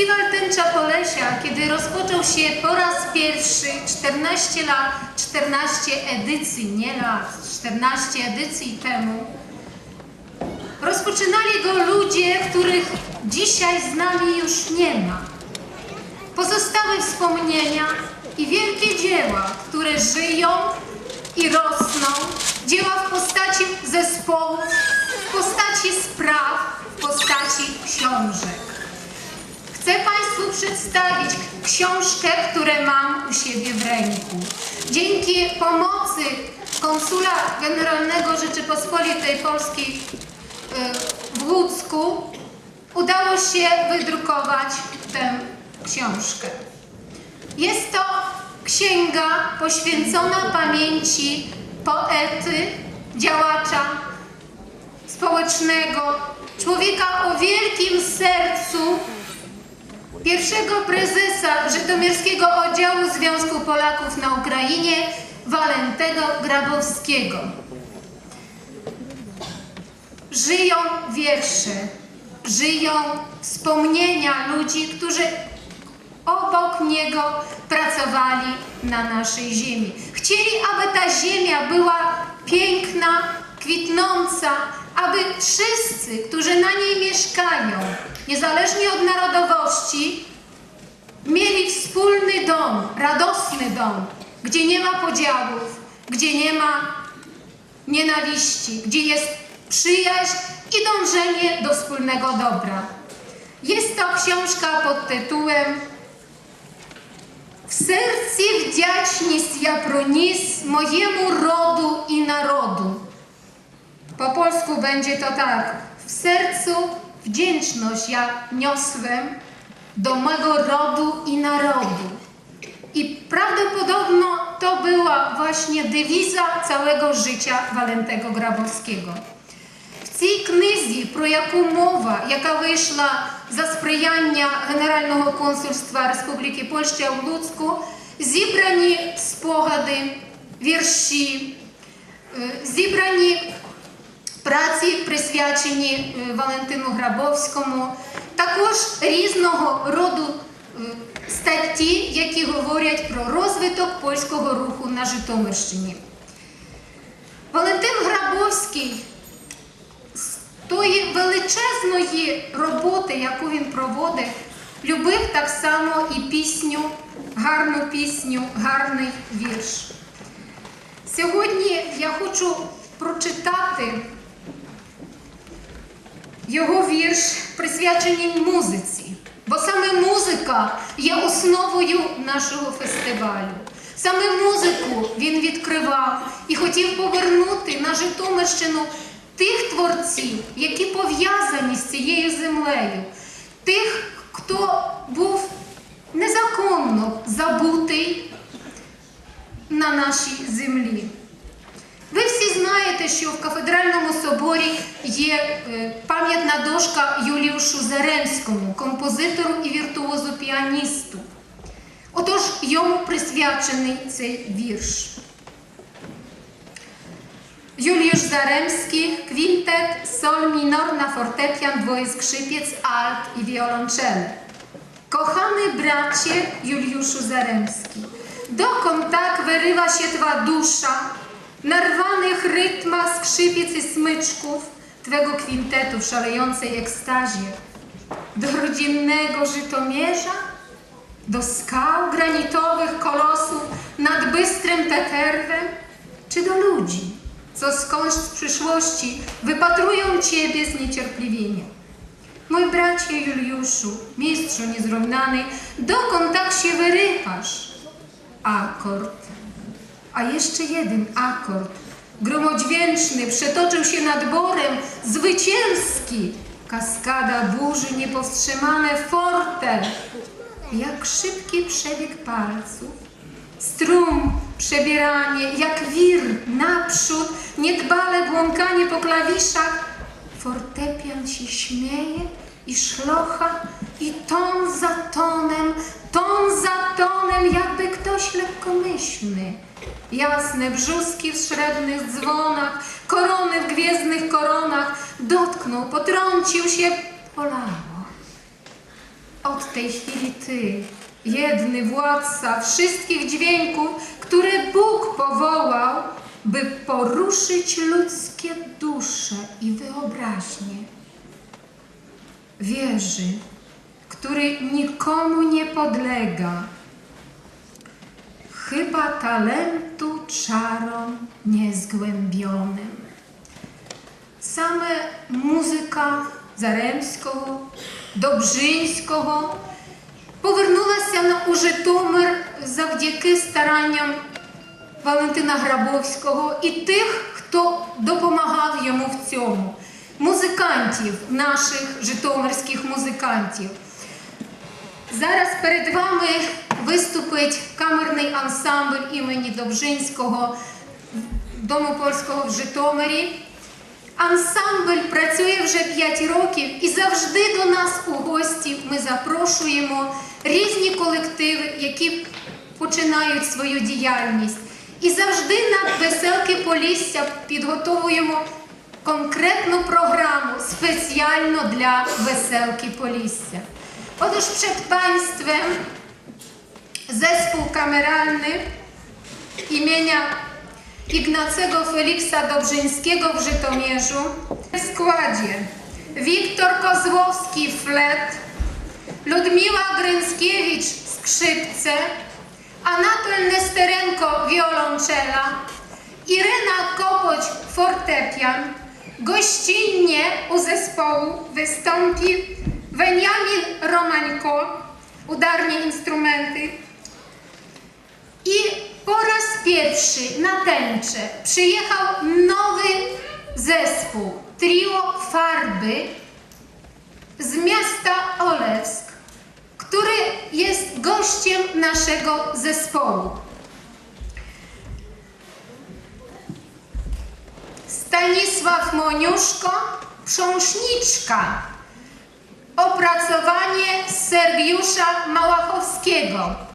Festiwal Tęcza Polesia, kiedy rozpoczął się po raz pierwszy 14 lat, 14 edycji, nie lat, 14 edycji temu, rozpoczynali go ludzie, których dzisiaj z nami już nie ma. Pozostały wspomnienia i wielkie dzieła, które żyją i rosną, dzieła w postaci zespołów, w postaci spraw, w postaci książek. Chcę Państwu przedstawić książkę, które mam u siebie w ręku. Dzięki pomocy konsula generalnego Rzeczypospolitej Polskiej e, w Łódzku udało się wydrukować tę książkę. Jest to księga poświęcona pamięci poety, działacza społecznego, człowieka o wielkim sercu pierwszego prezesa Żytomierskiego Oddziału Związku Polaków na Ukrainie, Walentego Grabowskiego. Żyją wiersze, żyją wspomnienia ludzi, którzy obok niego pracowali na naszej ziemi. Chcieli, aby ta ziemia była piękna, kwitnąca, aby wszyscy, którzy na niej mieszkają, niezależnie od narodowości, mieli wspólny dom, radosny dom, gdzie nie ma podziałów, gdzie nie ma nienawiści, gdzie jest przyjaźń i dążenie do wspólnego dobra. Jest to książka pod tytułem W sercu wdzięczni ja pronis mojemu rodu i narodu. Po polsku będzie to tak. W sercu wdzięczność ja niosłem do mego rodu i narodu. I prawdopodobno to była właśnie dewiza całego życia Walentego Grabowskiego. В цій книзі, про яку мова, яка вийшла за сприяння Генерального консульства Республіки Польща в Луцьку, зібрані спогади, вірші, е, зібрані праці, присвячені е, Валентину Грабовському, також різного роду е, статті, які говорять про розвиток польського руху на Житомирщині. Валентин Грабовський з тої величезної роботи, яку він проводив, любив так само і пісню, гарну пісню, гарний вірш. Сьогодні я хочу прочитати його вірш, присвячений музиці. Бо саме музика є основою нашого фестивалю. Саме музику він відкривав і хотів повернути на Житомирщину тих творців, які пов'язані з цією землею, тих, хто був незаконно забутий на нашій землі. Ви всі знаєте, що в кафедральному соборі є е, пам'ятна дошка Юліушу Заремському, композитору і віртуозу піаністу. Отож, йому присвячений цей вірш. Juliusz Zaremski, kwintet, sol minor na fortepian, dwoje skrzypiec, alt i wiolonczele. Kochany bracie Juliuszu Zaremski, dokąd tak wyrywa się Twa dusza, na rwanych rytmach skrzypiec i smyczków Twego kwintetu w szalejącej ekstazie? Do rodzinnego Żytomierza? Do skał granitowych kolosów nad bystrym Peterwem? Czy do ludzi, co skądś z przyszłości wypatrują Ciebie z niecierpliwieniem? Mój bracie Juliuszu, mistrzu niezrównany, dokąd tak się wyrywasz? Akord. A jeszcze jeden akord, gromodźwięczny, przetoczył się nad borem, zwycięski. Kaskada burzy niepowstrzymane forte, jak szybki przebieg palców. Strum, przebieranie, jak wir, naprzód, niedbale błąkanie po klawiszach. Fortepian się śmieje i szlocha i ton za tonem, ton za tonem, jakby ktoś lekkomyślny. Jasne brzuski w srebrnych dzwonach, korony w gwiezdnych koronach, dotknął, potrącił się, polało. Od tej chwili Ty, jedny władca wszystkich dźwięków, które Bóg powołał, by poruszyć ludzkie dusze i wyobraźnie. Wierzy, który nikomu nie podlega, chyba talentu czarom niezgłębionym. Same музика Заремського, Добжинського повернулася на у Житомир завдяки старанням Валентина Грабовського і тих, хто допомагав йому в цьому. Музикантів, наших житомирських музикантів. Зараз перед вами виступить камерний ансамбль імені Довжинського Дому польського в Житомирі. Ансамбль працює вже 5 років і завжди до нас у гості ми запрошуємо різні колективи, які починають свою діяльність. І завжди на веселки Полісся підготовуємо конкретну програму спеціально для веселки Полісся. Otóż przed Państwem zespół kameralny imienia Ignacego Feliksa Dobrzyńskiego w Żytomierzu w składzie Wiktor Kozłowski flet, Ludmiła Grynskiewicz skrzypce, Anatol Nesterenko wiolonczela, Irena Kopoć fortepian. Gościnnie u zespołu wystąpi Weniamin Romańko, udarnie instrumenty, i po raz pierwszy na tęczę przyjechał nowy zespół, trio Farby z miasta Olewsk, który jest gościem naszego zespołu. Stanisław Moniuszko, Prząszniczka. Opracowanie Sergiusza Małachowskiego.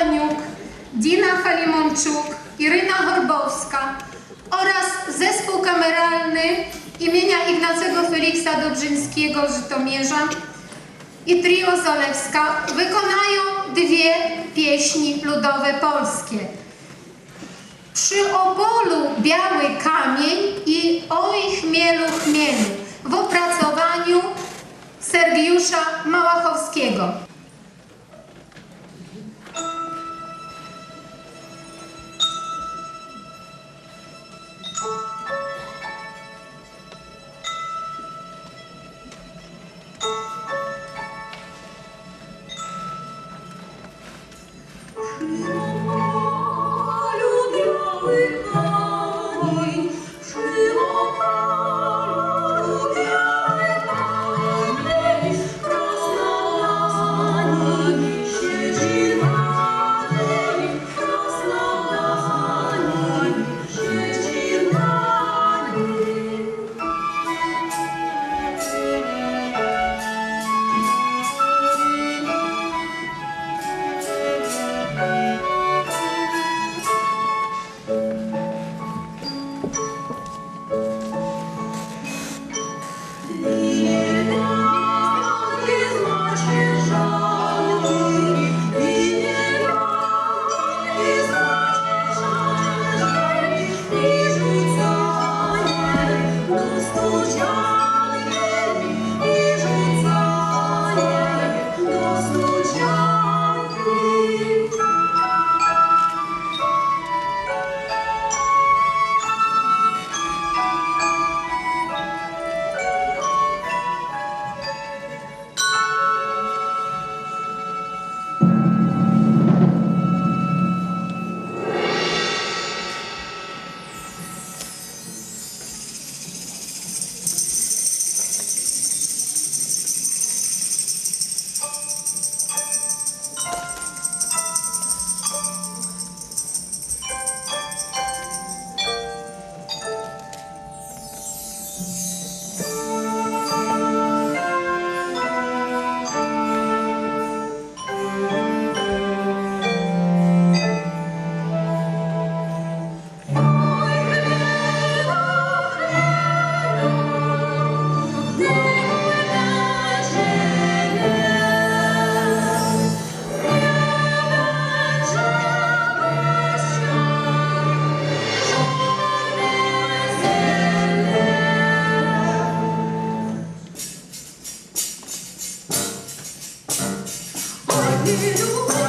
Daniuk, Dina Halimonczuk, Iryna Horbowska oraz zespół kameralny imienia Ignacego Feliksa Dobrzyńskiego Żytomierza i trio Zolewska wykonają dwie pieśni ludowe polskie. Przy Opolu Biały Kamień i Oj Chmielu Chmielu w opracowaniu Sergiusza Małachowskiego. you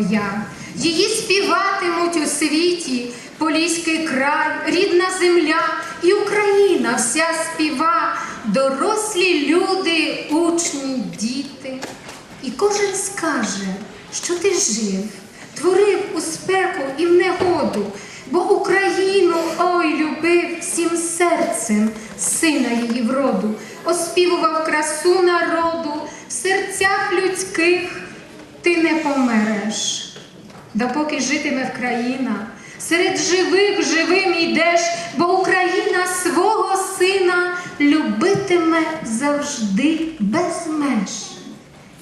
твоя. Її співатимуть у світі Поліський край, рідна земля і Україна вся співа, дорослі люди, учні, діти. І кожен скаже, що ти жив, творив у спеку і в негоду, бо Україну ой любив всім серцем сина її вроду, оспівував красу народу в серцях людських ти не помереш. Допоки житиме в країна, серед живих живим йдеш, бо Україна свого сина любитиме завжди без меж.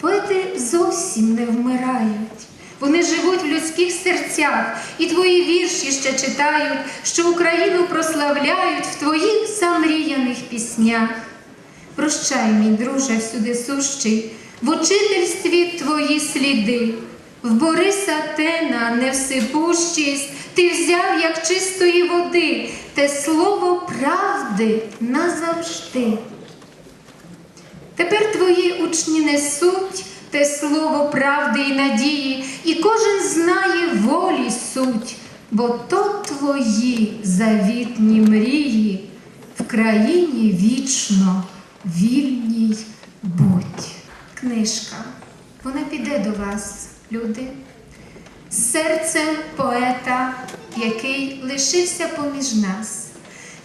Поети зовсім не вмирають. Вони живуть в людських серцях, і твої вірші ще читають, що Україну прославляють в твоїх замріяних піснях. Прощай, мій друже, всюди сущий, в учительстві твої сліди. В Бориса Тена невсипущість ти взяв, як чистої води, те слово правди назавжди. Тепер твої учні несуть те слово правди і надії, і кожен знає волі суть, бо то твої завітні мрії в країні вічно вільній будь. Книжка, вона піде до вас, люди, серцем поета, який лишився поміж нас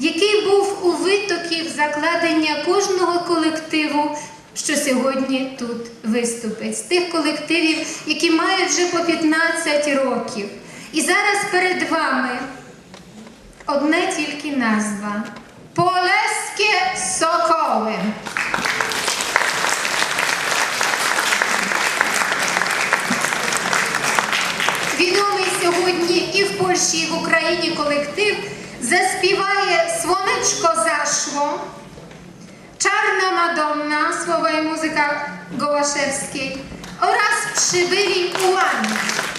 який був у витоків закладення кожного колективу, що сьогодні тут виступить, з тих колективів, які мають вже по 15 років. І зараз перед вами одне тільки назва Полеське Соколи. Сьогодні і в Польщі, і в Україні колектив заспіває Słoneczko zaszło, Czarna Madonna, słowa i muzyka Gołaszewskiej oraz Przybyli Ułani.